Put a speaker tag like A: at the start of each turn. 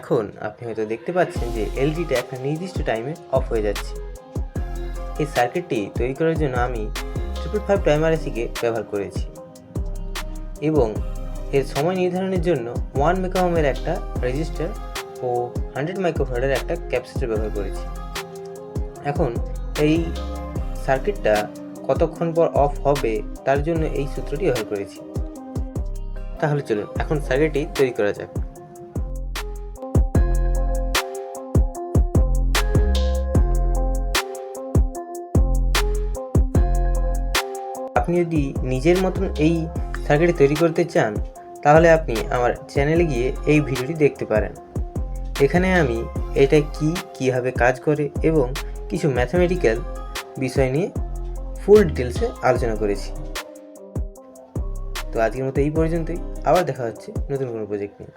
A: এখন আপনি হয়তো দেখতে পাচ্ছেন যে এলজিটা একটা নির্দিষ্ট টাইমে অফ হয়ে যাচ্ছে। এই সার্কিটটি তৈরি করার জন্য আমি ট্রিপল ফাইভ টাইমার এসিকে ব্যবহার করেছি এবং এর সময় নির্ধারণের জন্য ওয়ান মেকাওমের একটা রেজিস্টার ও হান্ড্রেড মাইক্রোফারের একটা ক্যাপাসিটার ব্যবহার করেছি। এখন এই সার্কিটটা কতক্ষণ পর অফ হবে তার জন্য এই সূত্রটি ব্যবহার করেছি। তাহলে চলুন, এখন সার্কিটটি তৈরি করা যাক। আপনি যদি নিজের মতন এই সার্কিট তৈরি করতে চান, তাহলে আপনি আমার চ্যানেলে গিয়ে এই ভিডিওটি দেখতে পারেন। এখানে আমি এটা কি, কীভাবে কাজ করে এবং কিছু ম্যাথামেটিক্যাল বিষয় নিয়ে ফুল ডিটেলসে আলোচনা করেছি। তো আজকের মতো এই পর্যন্তই। আবার দেখা হচ্ছে নতুন কোনো প্রজেক্ট নিয়ে।